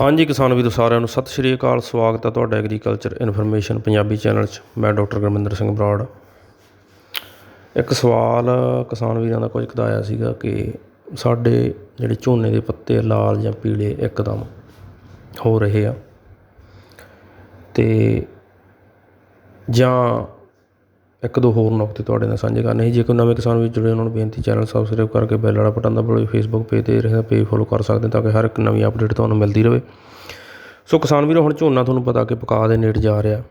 ਹਾਂਜੀ ਕਿਸਾਨ ਵੀਰੋ, ਸਾਰਿਆਂ ਨੂੰ ਸਤਿ ਸ਼੍ਰੀ ਅਕਾਲ। ਸਵਾਗਤ ਹੈ ਤੁਹਾਡਾ ਐਗਰੀਕਲਚਰ ਇਨਫੋਰਮੇਸ਼ਨ ਪੰਜਾਬੀ ਚੈਨਲ 'ਚ। ਮੈਂ ਡਾਕਟਰ ਗੁਰਮਿੰਦਰ ਸਿੰਘ ਬਰਾੜ। ਇੱਕ ਸਵਾਲ ਕਿਸਾਨ ਵੀਰਾਂ ਦਾ ਕੁਝ ਕੁ ਸੀਗਾ ਕਿ ਸਾਡੇ ਜਿਹੜੇ ਝੋਨੇ ਦੇ ਪੱਤੇ ਲਾਲ ਜਾਂ ਪੀਲੇ, ਇੱਕਦਮ ਹੋ ਰਹੇ ਆ। ਤੇ ਜਾਂ ਇੱਕ ਦੋ ਹੋਰ ਨੁਕਤੇ ਤੁਹਾਡੇ ਨਾਲ ਸਾਂਝੇ ਕਰਨੇ ਸੀ। ਜੇ ਕੋਈ ਨਵੇਂ ਕਿਸਾਨ ਵੀ ਜੁੜੇ, ਉਹਨਾਂ ਨੂੰ ਬੇਨਤੀ, ਚੈਨਲ ਸਬਸਕ੍ਰਾਈਬ ਕਰਕੇ ਬੈਲ ਵਾਲਾ ਬਟਨ ਦਬਾਓ। ਫੇਸਬੁੱਕ ਪੇਜ ਤੇ ਰਹੇ ਪੇਜ ਫੋਲੋ ਕਰ ਸਕਦੇ ਤਾਂ ਕਿ ਹਰ ਇੱਕ ਨਵੀਂ ਅਪਡੇਟ ਤੁਹਾਨੂੰ ਮਿਲਦੀ ਰਹੇ। ਸੋ ਕਿਸਾਨ ਵੀਰੋ, ਹੁਣ ਝੋਨਾ ਤੁਹਾਨੂੰ ਪਤਾ ਕਿ ਪਕਾ ਦੇ ਨੇੜ ਜਾ ਰਿਹਾ।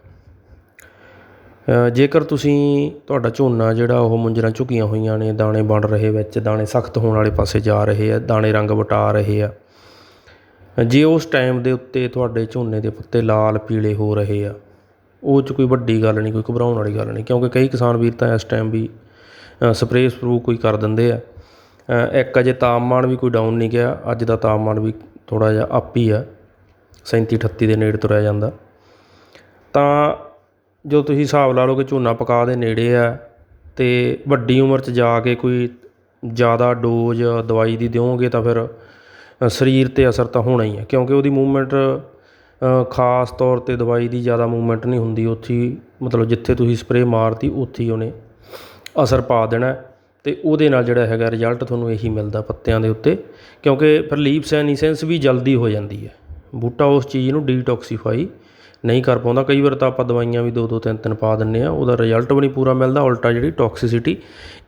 ਜੇਕਰ ਤੁਸੀਂ ਤੁਹਾਡਾ ਝੋਨਾ ਜਿਹੜਾ ਉਹ ਮੁੰਜਰਾਂ ਝੁਕੀਆਂ ਹੋਈਆਂ ਨੇ, ਦਾਣੇ ਬਣ ਰਹੇ ਵਿੱਚ, ਦਾਣੇ ਸਖਤ ਹੋਣ ਵਾਲੇ ਪਾਸੇ ਜਾ ਰਹੇ ਆ, ਦਾਣੇ ਰੰਗ ਵਟਾ ਰਹੇ ਆ, ਜੇ ਉਸ ਟਾਈਮ ਦੇ ਉੱਤੇ ਤੁਹਾਡੇ ਝੋਨੇ ਦੇ ਪੱਤੇ ਲਾਲ, ਪੀਲੇ ਹੋ ਰਹੇ ਆ ਉਹ 'ਚ ਕੋਈ ਵੱਡੀ ਗੱਲ ਨਹੀਂ, ਕੋਈ ਘਬਰਾਉਣ ਵਾਲੀ ਗੱਲ ਨਹੀਂ, ਕਿਉਂਕਿ ਕਈ ਕਿਸਾਨ ਵੀਰ ਤਾਂ ਇਸ ਟਾਈਮ ਵੀ ਸਪਰੇਅ ਸਪਰੂ ਕੋਈ ਕਰ ਦਿੰਦੇ ਆ। ਇੱਕ ਅਜੇ ਤਾਪਮਾਨ ਵੀ ਕੋਈ ਡਾਊਨ ਨਹੀਂ ਗਿਆ, ਅੱਜ ਦਾ ਤਾਪਮਾਨ ਵੀ ਥੋੜ੍ਹਾ ਜਿਹਾ ਅੱਪ ਹੀ ਆ 37 38 ਦੇ ਨੇੜੇ ਤੁਰਿਆ ਜਾਂਦਾ। ਤਾਂ ਜੋ ਤੁਸੀਂ ਹਿਸਾਬ ਲਾ ਲਓ ਕਿ ਝੋਨਾ ਪਕਾ ਦੇ ਨੇੜੇ ਆ ਅਤੇ ਵੱਡੀ ਉਮਰ 'ਚ ਜਾ ਕੇ ਕੋਈ ਜ਼ਿਆਦਾ ਡੋਜ਼ ਦਵਾਈ ਦੀ ਦਿਓਗੇ ਤਾਂ ਫਿਰ ਸਰੀਰ ਤੇ ਅਸਰ ਤਾਂ ਹੋਣਾ ਹੀ ਹੈ ਕਿਉਂਕਿ ਉਹਦੀ ਮੂਵਮੈਂਟ ਖਾਸ ਤੌਰ ਤੇ ਦਵਾਈ ਦੀ ਜ਼ਿਆਦਾ ਮੂਵਮੈਂਟ ਨਹੀਂ ਹੁੰਦੀ, ਉੱਥੇ ਹੀ ਮਤਲਬ ਜਿੱਥੇ ਤੁਸੀਂ ਸਪਰੇਅ ਮਾਰਤੀ, ਉੱਥੇ ਹੀ ਉਹਨੇ ਅਸਰ ਪਾ ਦੇਣਾ ਅਤੇ ਉਹਦੇ ਨਾਲ ਜਿਹੜਾ ਹੈਗਾ ਰਿਜ਼ਲਟ ਤੁਹਾਨੂੰ ਇਹੀ ਮਿਲਦਾ ਪੱਤਿਆਂ ਦੇ ਉੱਤੇ, ਕਿਉਂਕਿ ਫਿਰ ਲੀਫ ਸੈਨੀਸੈਂਸ ਵੀ ਜਲਦੀ ਹੋ ਜਾਂਦੀ ਹੈ। ਬੂਟਾ ਉਸ ਚੀਜ਼ ਨੂੰ ਡੀਟੋਕਸੀਫਾਈ ਨਹੀਂ ਕਰ ਪਾਉਂਦਾ। ਕਈ ਵਾਰ ਤਾਂ ਆਪਾਂ ਦਵਾਈਆਂ ਵੀ ਦੋ ਦੋ ਤਿੰਨ ਤਿੰਨ ਪਾ ਦਿੰਦੇ ਆ ਉਹਦਾ ਰਿਜ਼ਲਟ ਵੀ ਨਹੀਂ ਪੂਰਾ ਮਿਲਦਾ। ਉਲਟਾ ਜਿਹੜੀ ਟੌਕਸਿਸਿਟੀ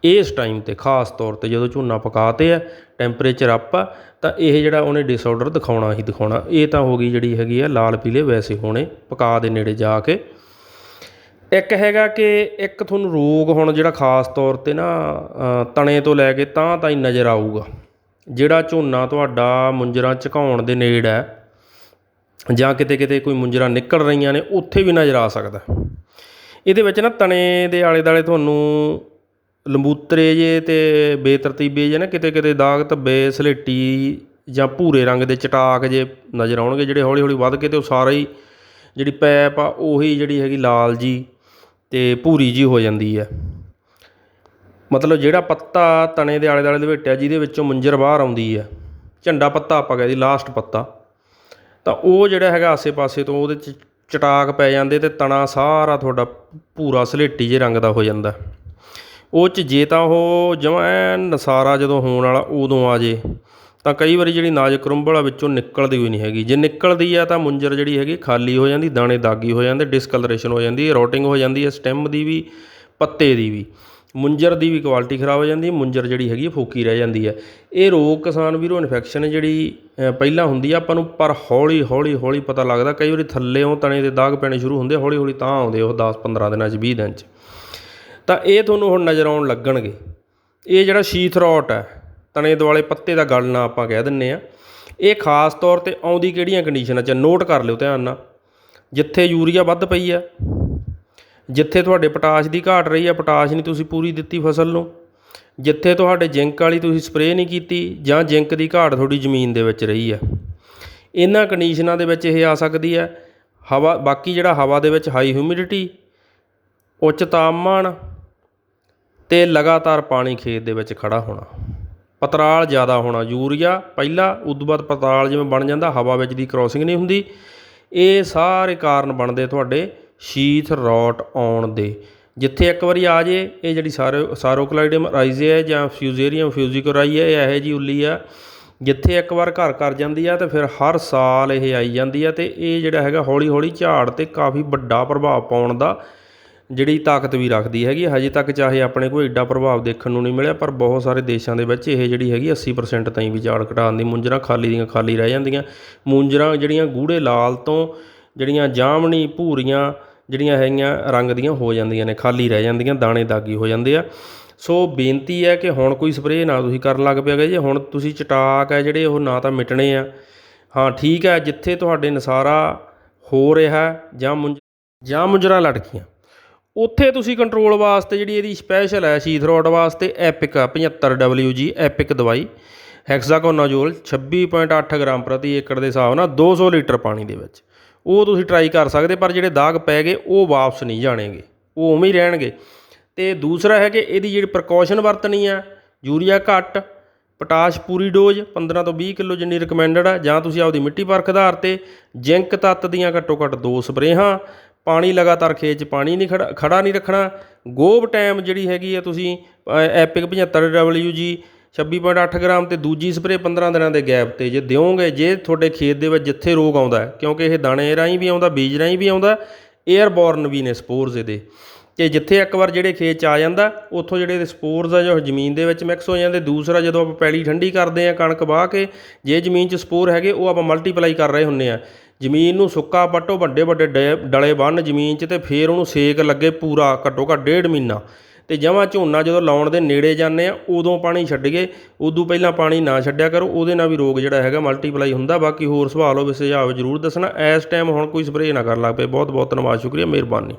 ਇਸ ਟਾਈਮ ਤੇ, ਖਾਸ ਤੌਰ ਤੇ ਜਦੋਂ ਝੋਨਾ ਪਕਾਤੇ ਆ ਟੈਂਪਰੇਚਰ ਅਪ ਆ, ਤਾਂ ਇਹ ਜਿਹੜਾ ਉਹਨੇ ਡਿਸਆਰਡਰ ਦਿਖਾਉਣਾ ਹੀ ਦਿਖਾਉਣਾ। ਇਹ ਤਾਂ ਹੋ ਗਈ ਜਿਹੜੀ ਹੈਗੀ ਆ, ਲਾਲ ਪੀਲੇ ਵੈਸੇ ਹੋਣੇ, ਪਕਾ ਦੇ ਨੇੜੇ ਜਾ ਕੇ। ਇੱਕ ਹੈਗਾ ਕਿ ਇੱਕ ਤੁਹਾਨੂੰ ਰੋਗ ਹੁਣ ਜਿਹੜਾ ਖਾਸ ਤੌਰ ਤੇ ਨਾ ਤਣੇ ਤੋਂ ਲੈ ਕੇ ਤਾਂ ਹੀ ਨਜ਼ਰ ਆਊਗਾ। ਜਿਹੜਾ ਝੋਨਾ ਤੁਹਾਡਾ ਮੁੰਜਰਾ ਝੁਕਾਉਣ ਦੇ ਨੇੜ ਹੈ ਜਾਂ ਕਿਤੇ ਕਿਤੇ ਕੋਈ ਮੁੰਜਰਾ ਨਿਕਲ ਰਹੀਆਂ ਨੇ, ਉੱਥੇ ਵੀ ਨਜ਼ਰ ਆ ਸਕਦਾ ਇਹਦੇ ਵਿੱਚ ਨਾ ਤਣੇ ਦੇ ਆਲੇ ਦਾਲੇ ਤੁਹਾਨੂੰ ਲੰਬੂਤਰੇ ਜੇ ਤੇ ਬੇਤਰਤੀਬੇ ਜੇ ਨਾ ਕਿਤੇ ਕਿਤੇ ਦਾਗ ਧੱਬੇ, ਸਲੇਟੀ ਜਾਂ ਭੂਰੇ ਰੰਗ ਦੇ ਚਟਾਕ ਜੇ ਨਜ਼ਰ ਆਉਣਗੇ, ਜਿਹੜੇ ਹੌਲੀ ਹੌਲੀ ਵੱਧ ਕੇ ਤੇ ਉਹ ਸਾਰਾ ਹੀ ਜਿਹੜੀ ਪੈਪ ਆ, ਉਹੀ ਜਿਹੜੀ ਹੈਗੀ ਲਾਲ ਜੀ ਤੇ ਭੂਰੀ ਜੀ ਹੋ ਜਾਂਦੀ ਹੈ। ਮਤਲਬ ਜਿਹੜਾ ਪੱਤਾ ਤਣੇ ਦੇ ਆਲੇ ਦਾਲੇ ਲਪੇਟਿਆ ਜਿਹਦੇ ਵਿੱਚੋਂ ਮੁੰਜਰ ਬਾਹਰ ਆਉਂਦੀ ਹੈ, ਝੰਡਾ ਪੱਤਾ ਆਪਾਂ ਕਹਿੰਦੇ ਲਾਸਟ ਪੱਤਾ। ਤਾਂ ਉਹ ਜਿਹੜਾ ਹੈਗਾ ਆਸੇ-ਪਾਸੇ ਤੋਂ ਉਹਦੇ 'ਚ ਚਟਾਕ ਪੈ ਜਾਂਦੇ ਅਤੇ ਤਣਾ ਸਾਰਾ ਤੁਹਾਡਾ ਭੂਰਾ ਸਲੇਟੀ ਜਿਹੇ ਰੰਗ ਦਾ ਹੋ ਜਾਂਦਾ। ਉਹ 'ਚ ਜੇ ਤਾਂ ਉਹ ਜਮਾਂ ਐਨ ਨਸਾਰਾ ਜਦੋਂ ਹੋਣ ਵਾਲਾ ਉਦੋਂ ਆ ਜੇ, ਤਾਂ ਕਈ ਵਾਰੀ ਜਿਹੜੀ ਨਾਜ਼ੁਕ ਕਰੁੰਬਲ ਆ ਵਿੱਚੋਂ ਨਿਕਲਦੀ ਹੋਈ ਨਹੀਂ ਹੈਗੀ। ਜੇ ਨਿਕਲਦੀ ਆ ਤਾਂ ਮੁੰਜਰ ਜਿਹੜੀ ਹੈਗੀ ਖਾਲੀ ਹੋ ਜਾਂਦੀ, ਦਾਣੇ ਦਾਗੀ ਹੋ ਜਾਂਦੇ ਡਿਸਕਲਰੇਸ਼ਨ ਹੋ ਜਾਂਦੀ ਹੈ ਰੋਟਿੰਗ ਹੋ ਜਾਂਦੀ ਹੈ ਸਟੈਮ ਦੀ ਵੀ, ਪੱਤੇ ਦੀ ਵੀ। ਮੁੰਜਰ ਦੀ ਵੀ ਕੁਆਲਿਟੀ ਖਰਾਬ ਹੋ ਜਾਂਦੀ ਮੁੰਜਰ ਜਿਹੜੀ ਹੈਗੀ ਹੈ, ਫੋਕੀ ਰਹਿ ਜਾਂਦੀ ਹੈ। ਇਹ ਰੋਗ ਕਿਸਾਨ ਵੀਰੋ ਇਨਫੈਕਸ਼ਨ ਜਿਹੜੀ ਪਹਿਲਾਂ ਹੁੰਦੀ ਆ, ਆਪਾਂ ਨੂੰ ਪਰ ਹੌਲੀ ਹੌਲੀ ਹੌਲੀ ਪਤਾ ਲੱਗਦਾ, ਕਈ ਵਾਰੀ ਥੱਲੇੋਂ ਤਣੇ ਦੇ ਦਾਗ ਪੈਣੇ ਸ਼ੁਰੂ ਹੁੰਦੇ, ਹੌਲੀ ਹੌਲੀ ਤਾਂ ਆਉਂਦੇ ਉਹ 10 15 ਦਿਨਾਂ 'ਚ 20 ਦਿਨ 'ਚ। ਤਾਂ ਇਹ ਤੁਹਾਨੂੰ ਹੁਣ ਨਜ਼ਰ ਆਉਣ ਲੱਗਣਗੇ। ਇਹ ਜਿਹੜਾ ਸ਼ੀਥ ਰੌਟ ਹੈ, ਤਣੇ ਦੁਆਲੇ ਪੱਤੇ ਦਾ ਗਲਣਾ ਆਪਾਂ ਕਹਿ ਦਿੰਨੇ ਆ। ਇਹ ਖਾਸ ਤੌਰ ਤੇ ਆਉਂਦੀ ਕਿਹੜੀਆਂ ਕੰਡੀਸ਼ਨਾਂ 'ਚ ਨੋਟ ਕਰ ਲਿਓ ਧਿਆਨ ਨਾਲ। ਜਿੱਥੇ ਯੂਰੀਆ ਵੱਧ ਪਈ ਆ ਜਿੱਥੇ ਤੁਹਾਡੇ ਪੋਟਾਸ਼ ਦੀ ਘਾਟ ਰਹੀ ਹੈ ਪੋਟਾਸ਼ ਨਹੀਂ ਤੁਸੀਂ ਪੂਰੀ ਦਿੱਤੀ ਫਸਲ ਨੂੰ। ਜਿੱਥੇ ਤੁਹਾਡੇ ਜਿੰਕ ਵਾਲੀ ਤੁਸੀਂ ਸਪਰੇਅ ਨਹੀਂ ਕੀਤੀ ਜਾਂ ਜਿੰਕ ਦੀ ਘਾਟ ਤੁਹਾਡੀ ਜ਼ਮੀਨ ਦੇ ਵਿੱਚ ਰਹੀ ਹੈ ਇਹਨਾਂ ਕੰਡੀਸ਼ਨਾਂ ਦੇ ਵਿੱਚ ਇਹ ਆ ਸਕਦੀ ਹੈ ਹਵਾ, ਬਾਕੀ ਜਿਹੜਾ ਹਵਾ ਦੇ ਵਿੱਚ ਹਾਈ ਹਿਊਮਿਡਿਟੀ ਉੱਚ ਤਾਪਮਾਨ ਤੇ ਲਗਾਤਾਰ ਪਾਣੀ ਖੇਤ ਦੇ ਵਿੱਚ ਖੜਾ ਹੋਣਾ। ਪਤਰਾਲ ਜ਼ਿਆਦਾ ਹੋਣਾ, ਯੂਰੀਆ ਪਹਿਲਾ, ਉਦੋਂ ਬਾਅਦ ਪਤਰਾਲ ਜਿਵੇਂ ਬਣ ਜਾਂਦਾ, ਹਵਾ ਵਿੱਚ ਦੀ ਕ੍ਰੋਸਿੰਗ ਨਹੀਂ ਹੁੰਦੀ। ਇਹ ਸਾਰੇ ਕਾਰਨ ਬਣਦੇ ਤੁਹਾਡੇ ਸ਼ੀਥ ਰੌਟ ਆਉਣ ਦੇ। ਜਿੱਥੇ ਇੱਕ ਵਾਰੀ ਆ ਜੇ, ਇਹ ਜਿਹੜੀ ਸਾਰੋ ਸਾਰੋਕਲਾਈਡਮ ਰਾਈਜ਼ੇ ਹੈ ਜਾਂ ਫਿਊਜ਼ੇਰੀਅਮ ਫਿਊਜ਼ੀਕੋਰਾਈ ਹੈ ਇਹ ਇਹੋ ਜੀ ਉੱਲੀ ਆ, ਜਿੱਥੇ ਇੱਕ ਵਾਰ ਘਰ ਕਰ ਜਾਂਦੀ ਆ ਤੇ ਫਿਰ ਹਰ ਸਾਲ ਇਹ ਆਈ ਜਾਂਦੀ ਆ ਤੇ ਇਹ ਜਿਹੜਾ ਹੈਗਾ ਹੌਲੀ ਹੌਲੀ ਝਾੜ ਤੇ ਕਾਫੀ ਵੱਡਾ ਪ੍ਰਭਾਵ ਪਾਉਣ ਦਾ ਜਿਹੜੀ ਤਾਕਤ ਵੀ ਰੱਖਦੀ ਹੈਗੀ ਹਜੇ ਤੱਕ ਚਾਹੇ ਆਪਣੇ ਕੋਈ ਐਡਾ ਪ੍ਰਭਾਵ ਦੇਖਣ ਨੂੰ ਨਹੀਂ ਮਿਲਿਆ, ਪਰ ਬਹੁਤ ਸਾਰੇ ਦੇਸ਼ਾਂ ਦੇ ਵਿੱਚ ਇਹ ਜਿਹੜੀ ਹੈਗੀ 80% ਤਾਈਂ ਵੀ ਝਾੜ ਘਟਾਉਣ ਦੀ ਮੁੰਜਰਾ ਖਾਲੀ ਦੀਆਂ ਖਾਲੀ ਰਹਿ ਜਾਂਦੀਆਂ। ਮੁੰਜਰਾ ਜਿਹੜੀਆਂ ਗੂੜੇ ਲਾਲ ਤੋਂ ਜਿਹੜੀਆਂ ਜਾਮਣੀ, ਭੂਰੀਆਂ ਜਿਹੜੀਆਂ ਹੈਗੀਆਂ ਰੰਗ ਦੀਆਂ ਹੋ ਜਾਂਦੀਆਂ ਨੇ, ਖਾਲੀ ਰਹਿ ਜਾਂਦੀਆਂ, ਦਾਣੇ ਦਾਗੀ ਹੋ ਜਾਂਦੇ ਆ। ਸੋ ਬੇਨਤੀ ਹੈ ਕਿ ਹੁਣ ਕੋਈ ਸਪਰੇਅ ਨਾ ਤੁਸੀਂ ਕਰਨ ਲੱਗ ਪਿਆਗੇ ਜੇ, ਹੁਣ ਤੁਸੀਂ ਚਟਾਕ ਹੈ ਜਿਹੜੇ ਉਹ ਨਾ ਤਾਂ ਮਿਟਣੇ ਆ। ਹਾਂ, ਠੀਕ ਹੈ, ਜਿੱਥੇ ਤੁਹਾਡੇ ਨਸਾਰਾ ਹੋ ਰਿਹਾ ਜਾਂ ਮੁੰਜ ਜਾਂ ਮੁੰਜਰਾ ਲਟਕੀਆਂ, ਉੱਥੇ ਤੁਸੀਂ ਕੰਟਰੋਲ ਵਾਸਤੇ ਜਿਹੜੀ ਇਹਦੀ ਸਪੈਸ਼ਲ ਹੈ ਸ਼ੀਥਰੋਡ ਵਾਸਤੇ ਐਪਿਕ 75WG ਐਪਿਕ ਦਵਾਈ। ਹੈਕਸਾਕੋਨਾਜ਼ੋਲ 26.8 ਗ੍ਰਾਮ ਪ੍ਰਤੀ ਏਕੜ ਦੇ ਹਿਸਾਬ ਨਾਲ 200 ਲੀਟਰ ਪਾਣੀ ਦੇ ਵਿੱਚ। ਉਹ ਤੁਸੀਂ ਟਰਾਈ ਕਰ ਸਕਦੇ, ਪਰ ਜਿਹੜੇ ਦਾਗ ਪੈ ਗਏ, ਉਹ ਵਾਪਸ ਨਹੀਂ ਜਾਣਗੇ। ਉਹ ਉਵੇਂ ਹੀ ਰਹਿਣਗੇ। ਤੇ ਦੂਸਰਾ ਹੈ ਕਿ ਇਹਦੀ ਜਿਹੜੀ ਪ੍ਰੀਕਾਸ਼ਨ ਵਰਤਣੀ ਆ, ਯੂਰੀਆ ਘੱਟ, ਪੋਟਾਸ਼ ਪੂਰੀ ਡੋਜ਼ 15 ਤੋਂ 20 ਕਿਲੋ ਜਿੰਨੀ ਰეკਮੈਂਡਡ ਆ, ਜਾਂ ਤੁਸੀਂ ਆਪਦੀ ਮਿੱਟੀ ਪਰਖ ਆਧਾਰ ਤੇ ਜ਼ਿੰਕ ਤੱਤ ਦੀਆਂ ਘੱਟੋ ਘੱਟ ਦੋ ਸਪਰੇਹਾਂ, ਪਾਣੀ ਲਗਾਤਾਰ ਖੇਤ 'ਚ ਪਾਣੀ ਨਹੀਂ ਖੜਾ ਖੜਾ ਨਹੀਂ ਰੱਖਣਾ। ਗੋਬ ਟਾਈਮ ਜਿਹੜੀ ਹੈਗੀ ਆ, ਤੁਸੀਂ ਐਪਿਕ 75 WG 26.8 ਗ੍ਰਾਮ ਤੇ ਦੂਜੀ ਸਪਰੇ 15 ਦਿਨਾਂ ਦੇ ਗੈਪ ਤੇ। ਜੇ ਦਿਓਗੇ, ਜੇ ਤੁਹਾਡੇ ਖੇਤ ਦੇ ਵਿੱਚ ਜਿੱਥੇ ਰੋਗ ਆਉਂਦਾ ਕਿਉਂਕਿ ਇਹ ਦਾਣੇ ਰਾਹੀਂ ਵੀ ਆਉਂਦਾ, ਬੀਜ ਰਾਹੀਂ ਵੀ ਆਉਂਦਾ 에ਅਰਬੋਰਨ ਵੀ ਨੇ ਸਪੋਰਸ ਇਹਦੇ। ਤੇ ਜਿੱਥੇ ਇੱਕ ਵਾਰ ਜਿਹੜੇ ਖੇਤ 'ਚ ਆ ਜਾਂਦਾ, ਉੱਥੋਂ ਜਿਹੜੇ ਇਹਦੇ ਸਪੋਰਸ ਆ, ਜੋ ਜ਼ਮੀਨ ਦੇ ਵਿੱਚ ਮਿਕਸ ਹੋ ਜਾਂਦੇ, ਦੂਸਰਾ ਜਦੋਂ ਆਪਾਂ ਪੈਲੀ ਠੰਡੀ ਕਰਦੇ ਆ ਕਣਕ ਵਾਹ ਕੇ, ਜੇ ਜ਼ਮੀਨ 'ਚ ਸਪੋਰ ਹੈਗੇ, ਉਹ ਆਪਾਂ ਮਲਟੀਪਲਾਈ ਕਰ ਰਹੇ ਹੁੰਨੇ ਆ ਜ਼ਮੀਨ ਨੂੰ ਸੁੱਕਾ ਪੱਟੋ, ਵੱਡੇ ਵੱਡੇ ਡੇ- ਡਲੇ ਬੰਨ ਜ਼ਮੀਨ 'ਚ ਤੇ ਫੇਰ ਉਹਨੂੰ ਸੇਕ ਲੱਗੇ ਪੂਰਾ, ਘੱਟੋ ਘੱਟ ਡੇਢ ਮਹੀਨਾ। ਤੇ ਜਮਾਂ ਝੋਨਾ ਜਦੋਂ ਲਾਉਣ ਦੇ ਨੇੜੇ ਜਾਂਦੇ ਆ, ਉਦੋਂ ਪਾਣੀ ਛੱਡੀਏ ਉਦੋਂ ਪਹਿਲਾਂ ਪਾਣੀ ਨਾ ਛੱਡਿਆ ਕਰੋ, ਉਹਦੇ ਨਾਲ ਵੀ ਰੋਗ ਜਿਹੜਾ ਹੈਗਾ ਮਲਟੀਪਲਾਈ ਹੁੰਦਾ। ਬਾਕੀ ਹੋਰ ਸਵਾਲ ਹੋਵੇ ਸੁਝਾਅ ਜ਼ਰੂਰ ਦੱਸਣਾ। ਇਸ ਟਾਈਮ ਹੁਣ ਕੋਈ ਸਪਰੇਅ ਨਾ ਕਰਨ ਲੱਗ ਪਏ। ਬਹੁਤ ਬਹੁਤ ਧੰਨਵਾਦ, ਸ਼ੁਕਰੀਆ, ਮਿਹਰਬਾਨੀ।